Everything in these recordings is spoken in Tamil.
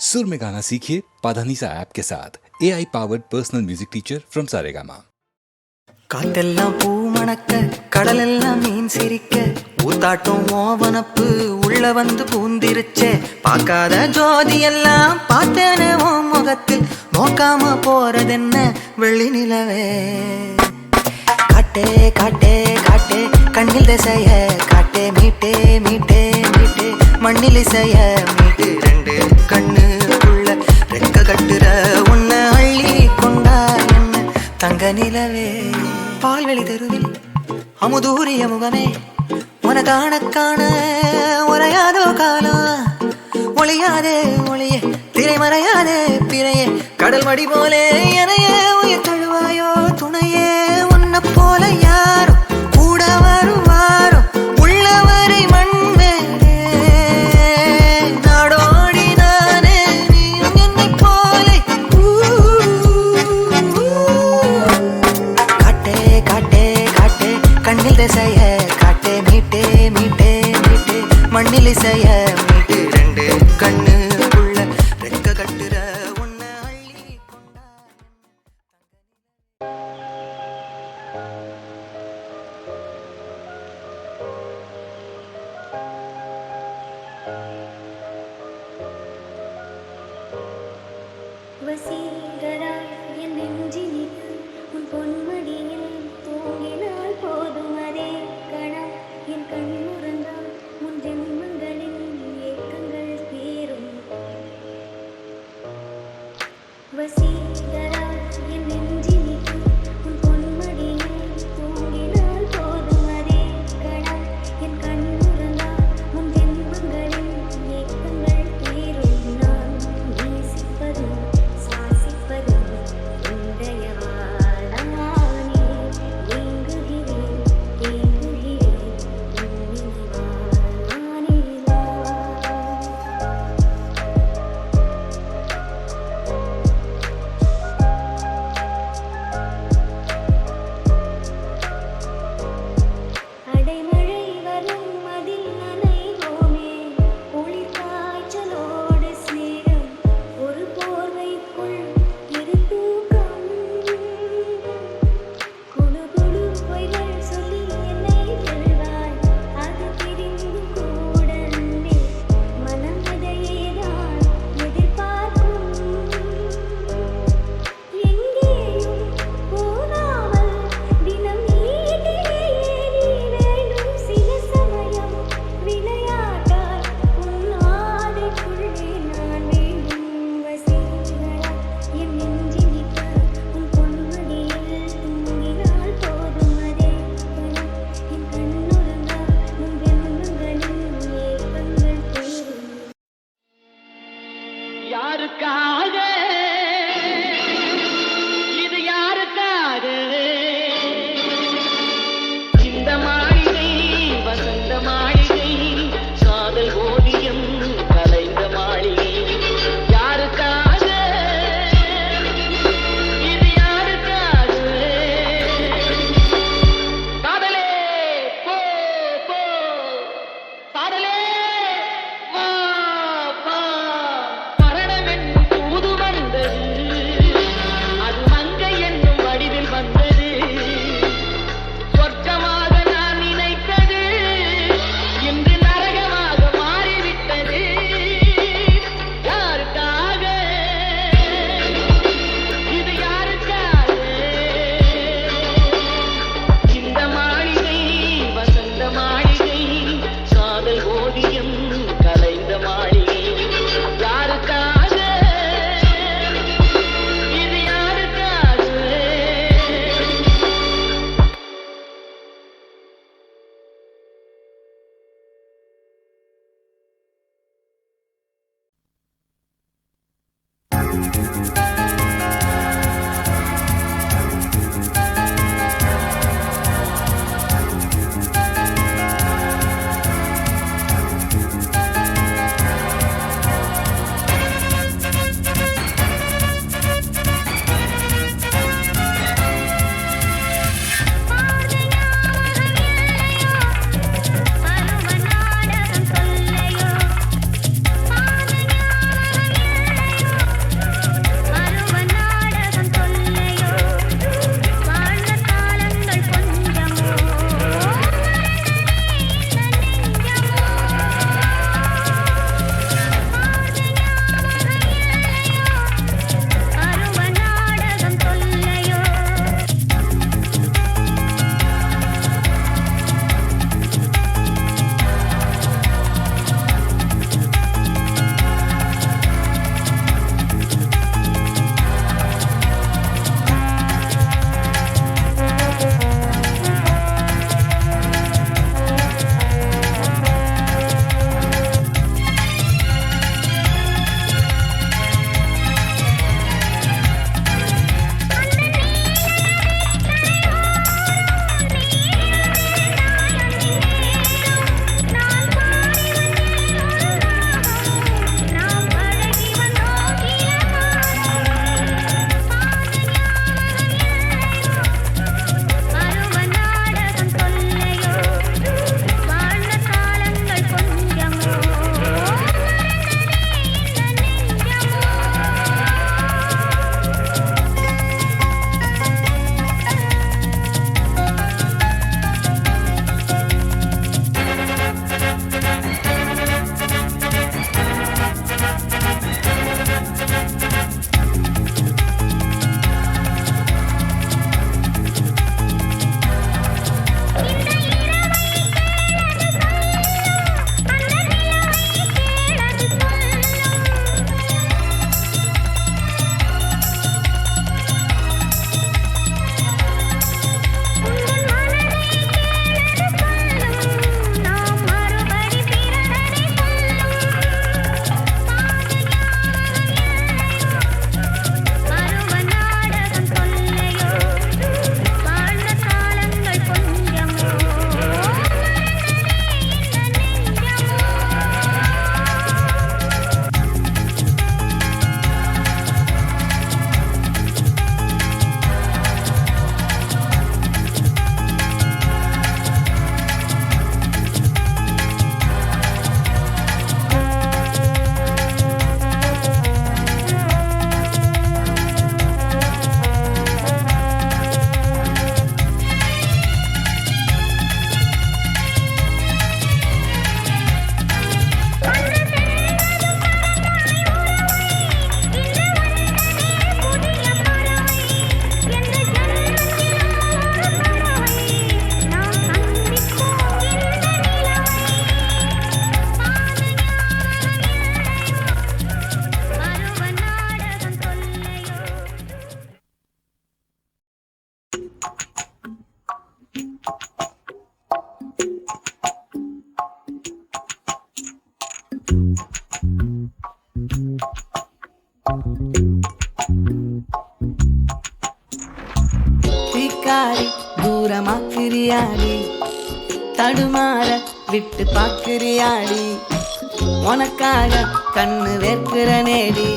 सुर में गाना सीखिए पाधानीसा ऐप के साथ। A I powered personal music teacher from Saregama காத்தெல்லாம் பூ மணக்க கடலெல்லாம் மீன் சிரிக்க ஊத்தாட்டும் ஓவனப்பு உள்ள வந்து பூந்திருச்சே. பார்க்காத ஜோதி எல்லாம் பார்த்தேனே முகத்தில் நோக்காம போறதென்ன வெள்ளி நிலவே காட்டே காட்டே காட்டே கண்ணில் திசைய காட்டே மீட்டே மீட்டே. மண்ணில் இசைய மீது ரெண்டு கண்ணுக்குள்ள ரெக்க கட்டுற உன்னை அள்ளி கொண்டா என்ன? தங்க நிலவே பால்வெளி தெருவில் அமுதூரிய முகமே. உன காண காண உரையாதோ காலம். ஒளியாதே ஒளியே திரைமறையாதே பிறையே. கடல் மடி போலே எனையே தடுமாற விட்டு பாக்குறியாடி உனக்காக கண்ணு வேர்க்கிற நேடி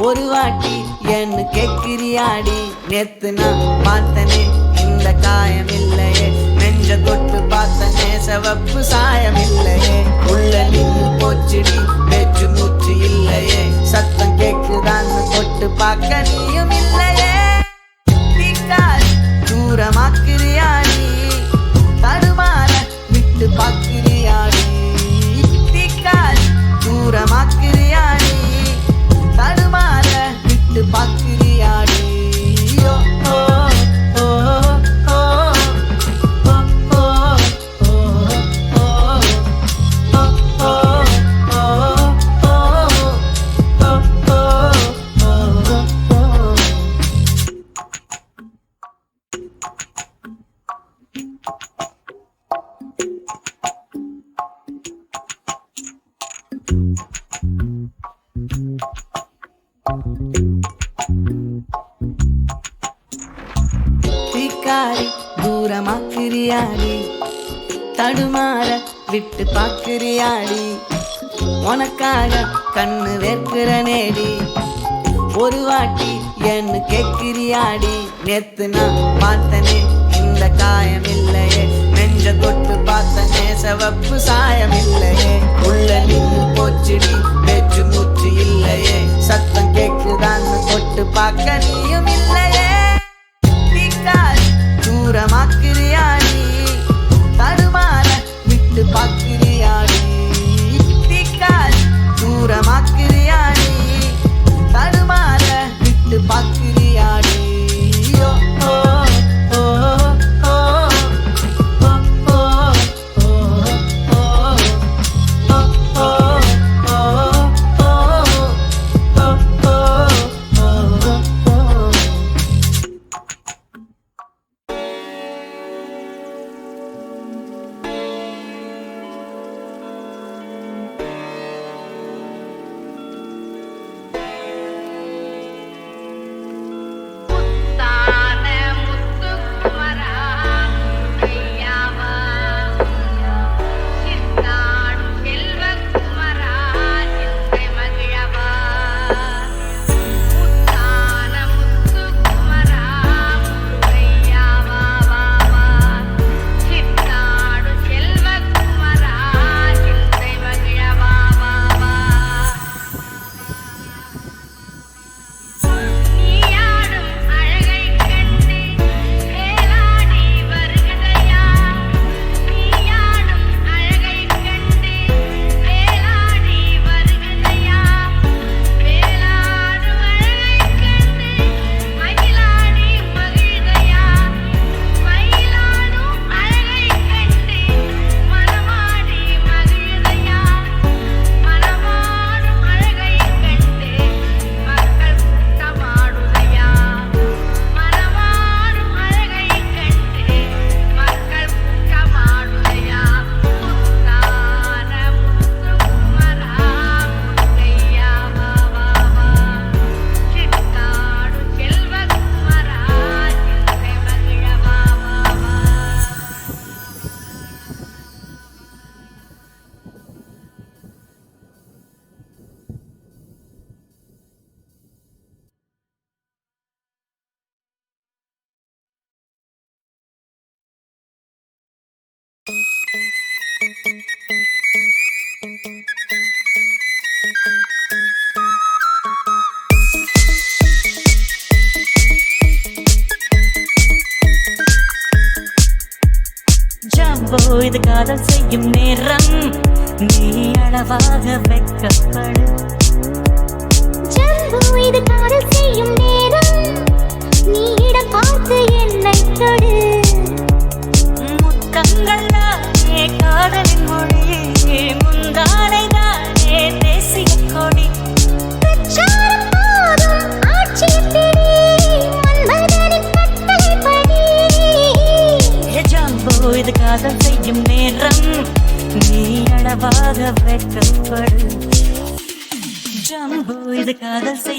ஒரு வாட்டி என்ன கேட்கிறியாடி? நேத்து நான் பார்த்தனே இந்த காயம் இல்லையே. நெஞ்ச தொட்டு பார்த்தனே சவப்பு சாயம் இல்லையே. உள்ள நின்று போச்சுடி பேச்சு மூச்சு இல்லையே. சத்தம் கேட்குதான்னு தொட்டு பார்க்க நீ விளையாடி. உனக்காக கண்ணு வேர்க்கிற நேடி. ஒரு வாட்டி என்ன கேட்கிறியாடி. நேத்து நான் பார்த்தனே இந்த கா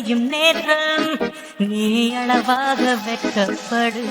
அடையும் நேரம் நீ அளவாக வெட்கப்படு.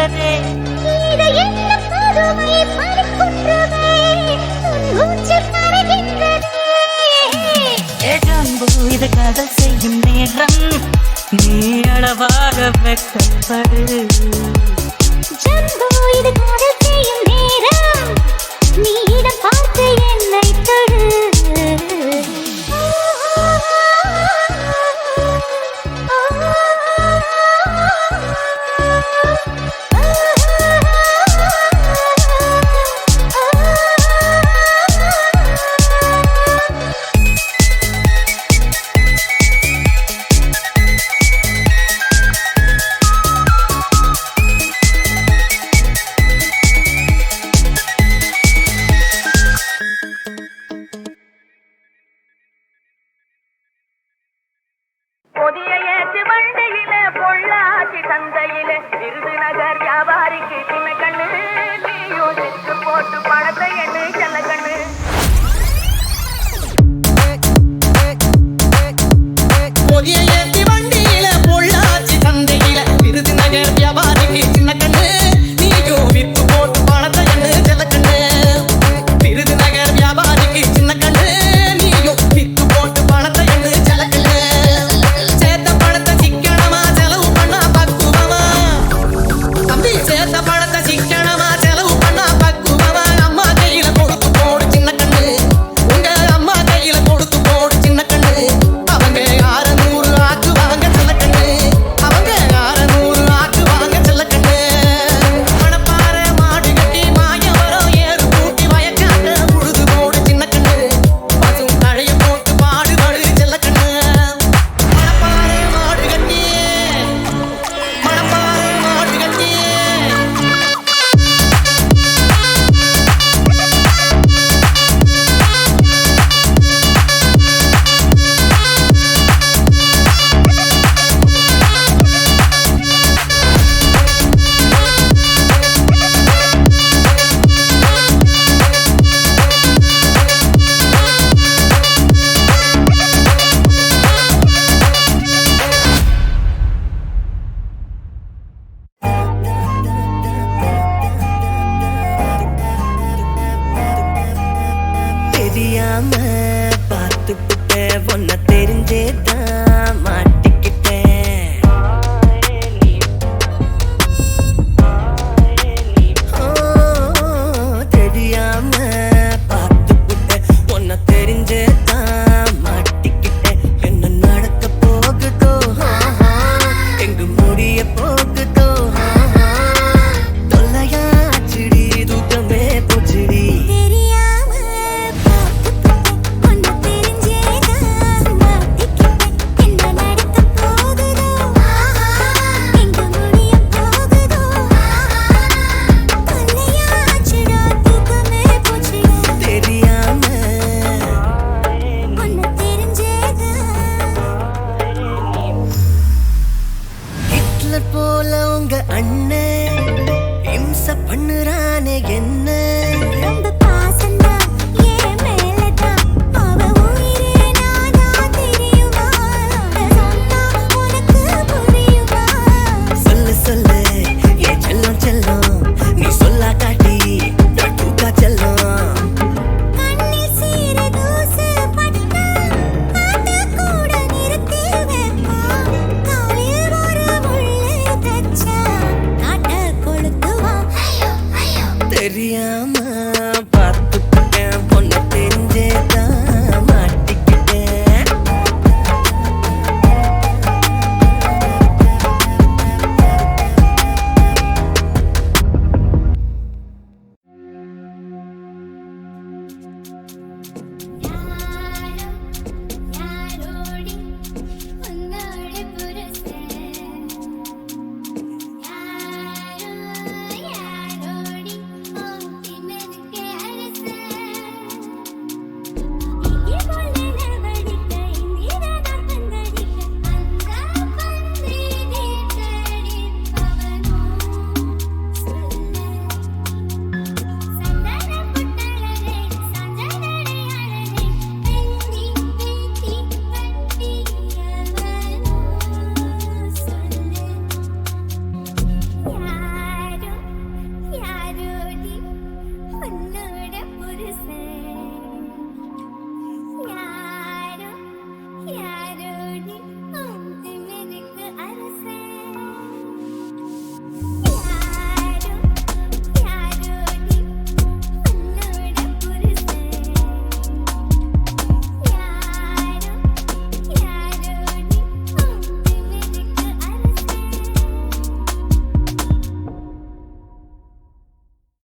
வருகிறது இது கடல் செய்யும் நேரம். நீ அளவாக வெட்டப்படு. இது கடல் செய்யும் நேரம். நீ இடம் பார்த்து என்னை தொடு. cambiaba.